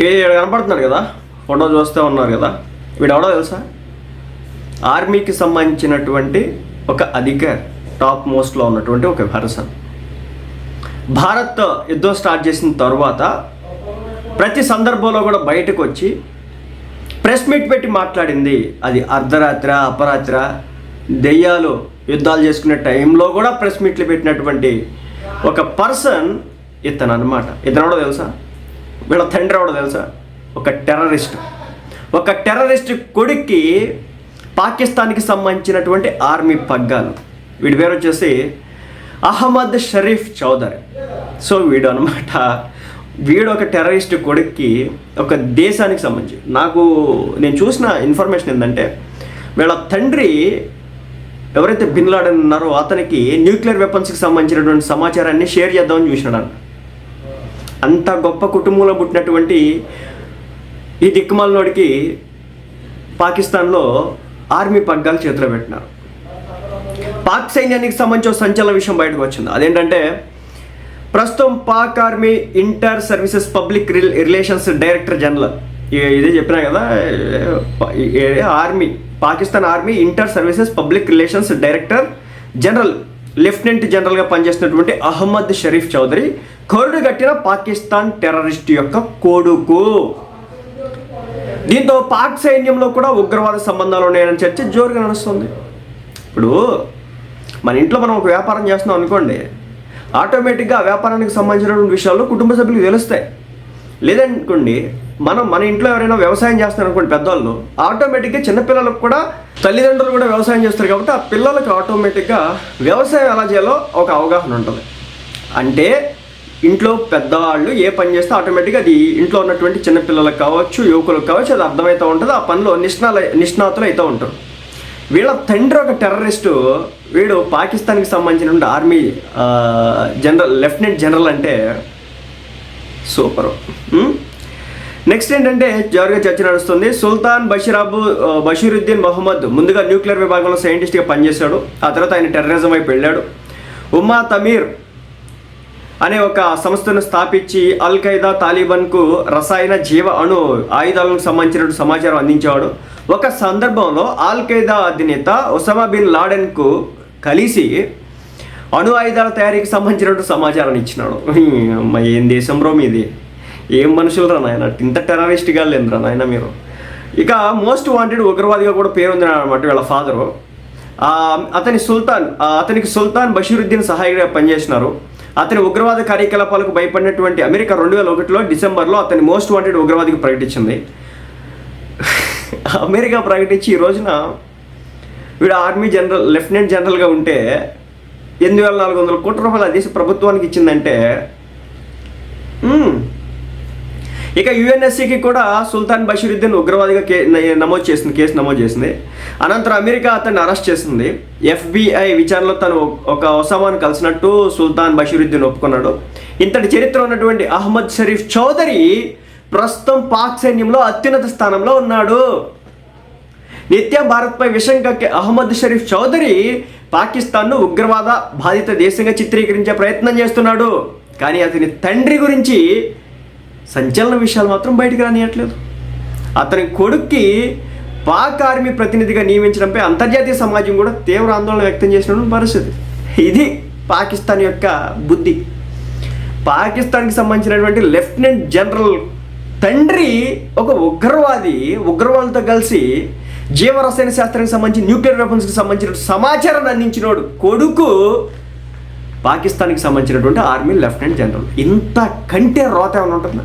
ఏ కనపడుతున్నాడు కదా? ఫోటో చూస్తే ఉన్నారు కదా? వీడు ఎవడో తెలుసా? ఆర్మీకి సంబంధించినటువంటి ఒక అధికారి టాప్ మోస్ట్లో ఉన్నటువంటి ఒక పర్సన్. భారత్ యుద్ధం స్టార్ట్ చేసిన తర్వాత ప్రతి సందర్భంలో కూడా బయటకు వచ్చి ప్రెస్ మీట్ పెట్టి మాట్లాడింది. అది అర్ధరాత్ర అపరాత్ర దెయ్యాలు యుద్ధాలు చేసుకునే టైంలో కూడా ప్రెస్ మీట్లు పెట్టినటువంటి ఒక పర్సన్ ఇతను అనమాట ఇతను కూడా తెలుసా? వీళ్ళ తండ్రి ఎవడో తెలుసా? ఒక టెర్రరిస్ట్. ఒక టెర్రరిస్ట్ కొడుక్కి పాకిస్తాన్కి సంబంధించినటువంటి ఆర్మీ పగ్గాలు. వీడి పేరు వచ్చేసి అహ్మద్ షరీఫ్ చౌదరి. సో వీడు అనమాట వీడు ఒక టెర్రరిస్ట్ కొడుక్కి ఒక దేశానికి సంబంధించి. నాకు నేను చూసిన ఇన్ఫర్మేషన్ ఏంటంటే వీళ్ళ తండ్రి ఎవరైతే బిన్ లాడెన్ ఉన్నారో అతనికి న్యూక్లియర్ వెపన్స్కి సంబంధించినటువంటి సమాచారాన్ని షేర్ చేద్దామని చూసినాడు అంత గొప్ప కుటుంబంలో పుట్టినటువంటి ఈ దిక్కుమాలనోడికి పాకిస్తాన్లో ఆర్మీ పగ్గాలు చేతిలో పెట్టినారు. పాక్ సైన్యానికి సంబంధించిన సంచలన విషయం బయటకు వచ్చింది. అదేంటంటే ప్రస్తుతం Pak army inter services public relations director general ఇదే చెప్పినా కదా army Pakistan army inter services public relations director general lieutenant జనరల్గా పనిచేస్తున్నటువంటి అహ్మద్ షరీఫ్ చౌదరి కరుడు కట్టిన పాకిస్తాన్ టెర్రరిస్ట్ యొక్క కొడుకు. దీంతో పాక్ సైన్యంలో కూడా ఉగ్రవాద సంబంధాలు ఉన్నాయని చర్చ జోరుగా నడుస్తుంది. ఇప్పుడు మన ఇంట్లో మనం ఒక వ్యాపారం చేస్తున్నాం అనుకోండి ఆటోమేటిక్గా ఆ వ్యాపారానికి సంబంధించినటువంటి విషయాలు కుటుంబ సభ్యులకు తెలుస్తాయి. లేదనుకోండి మనం మన ఇంట్లో ఎవరైనా వ్యవసాయం చేస్తున్నారు అనుకోండి పెద్దవాళ్ళు ఆటోమేటిక్గా చిన్నపిల్లలకు కూడా తల్లిదండ్రులు కూడా వ్యవసాయం చేస్తారు కాబట్టి ఆ పిల్లలకు ఆటోమేటిక్గా వ్యవసాయం ఎలా చేయాలో ఒక అవగాహన ఉంటుంది. అంటే ఇంట్లో పెద్దవాళ్ళు ఏ పని చేస్తే ఆటోమేటిక్గా అది ఇంట్లో ఉన్నటువంటి చిన్నపిల్లలకు కావచ్చు యువకులకు కావచ్చు అది అర్థమవుతూ ఉంటుంది. ఆ పనిలో నిష్ణాల నిష్ణాతులు అవుతూ ఉంటారు. వీళ్ళ తండ్రి ఒక టెర్రరిస్టు వీడు పాకిస్తాన్కి సంబంధించిన ఆర్మీ జనరల్ లెఫ్టినెంట్ జనరల్ అంటే సూపర్. నెక్స్ట్ ఏంటంటే జోరుగా చర్చ నడుస్తుంది. సుల్తాన్ బషీరాబు బషీరుద్దీన్ మహమ్మద్ ముందుగా న్యూక్లియర్ విభాగంలో సైంటిస్ట్గా పనిచేశాడు. ఆ తర్వాత ఆయన టెర్రరిజం వైపు వెళ్ళాడు. ఉమ్మా తమీర్ అనే ఒక సంస్థను స్థాపించి అల్ ఖైదా తాలిబాన్కు రసాయన జీవ అణు ఆయుధాలకు సంబంధించిన సమాచారం అందించేవాడు. ఒక సందర్భంలో అల్ ఖైదా అధినేత ఒసామా బిన్ లాడెన్కు కలిసి అణు ఆయుధాల తయారీకి సంబంధించినటువంటి సమాచారాన్ని ఇచ్చినాడు. అమ్మ ఏం దేశం బ్రో మీది? ఏం మనుషులు రా నాయన? ఇంత టెరరిస్ట్గా లేదురా నాయన మీరు. ఇక మోస్ట్ వాంటెడ్ ఉగ్రవాదిగా కూడా పేరుంది అనమాట వీళ్ళ ఫాదరు. అతని సుల్తాన్ అతనికి సుల్తాన్ బషీరుద్దీన్ సహాయకుడిగా పనిచేసినారు. అతని ఉగ్రవాద కార్యకలాపాలకు భయపడినటువంటి అమెరికా రెండు వేల ఒకటిలో డిసెంబర్లో అతని మోస్ట్ వాంటెడ్ ఉగ్రవాదిగా ప్రకటించింది. అమెరికా ప్రకటించి ఈ రోజున వీడు ఆర్మీ జనరల్ లెఫ్టినెంట్ జనరల్గా ఉంటే ఎనిమిది వేల నాలుగు వందల కోట్ల రూపాయలు ఆ దేశ ప్రభుత్వానికి ఇచ్చిందంటే ఇక యుఎన్ఎస్సికి కూడా సుల్తాన్ బషీరుద్దీన్ ఉగ్రవాదిగా కే నమోదు చేసింది కేసు నమోదు చేసింది. అనంతరం అమెరికా అతన్ని అరెస్ట్ చేసింది. ఎఫ్బిఐ విచారణలో తను ఒక ఒసామాను కలిసినట్టు సుల్తాన్ బషీరుద్దీన్ ఒప్పుకున్నాడు. ఇంతటి చరిత్ర ఉన్నటువంటి అహ్మద్ షరీఫ్ చౌదరి ప్రస్తుతం పాక్ సైన్యంలో అత్యున్నత స్థానంలో ఉన్నాడు. నిత్యం భారత్పై విషం కక్కే అహ్మద్ షరీఫ్ చౌదరి పాకిస్తాన్ను ఉగ్రవాద బాధిత దేశంగా చిత్రీకరించే ప్రయత్నం చేస్తున్నాడు. కానీ అతని తండ్రి గురించి సంచలన విషయాలు మాత్రం బయటకు రానియట్లేదు. అతని కొడుక్కి పాక్ ఆర్మీ ప్రతినిధిగా నియమించడంపై అంతర్జాతీయ సమాజం కూడా తీవ్ర ఆందోళన వ్యక్తం చేసిన పరిస్థితి. ఇది పాకిస్తాన్ యొక్క బుద్ధి. పాకిస్తాన్కి సంబంధించినటువంటి లెఫ్టినెంట్ జనరల్ తండ్రి ఒక ఉగ్రవాది ఉగ్రవాదులతో కలిసి జీవరసాయన శాస్త్రానికి సంబంధించి న్యూక్లియర్ వెపన్స్కి సంబంధించిన సమాచారాన్ని అందించినోడు. కొడుకు పాకిస్తాన్కి సంబంధించినటువంటి ఆర్మీ లెఫ్టినెంట్ జనరల్. ఇంత కంటే రోత ఏమైనా ఉంటుందా?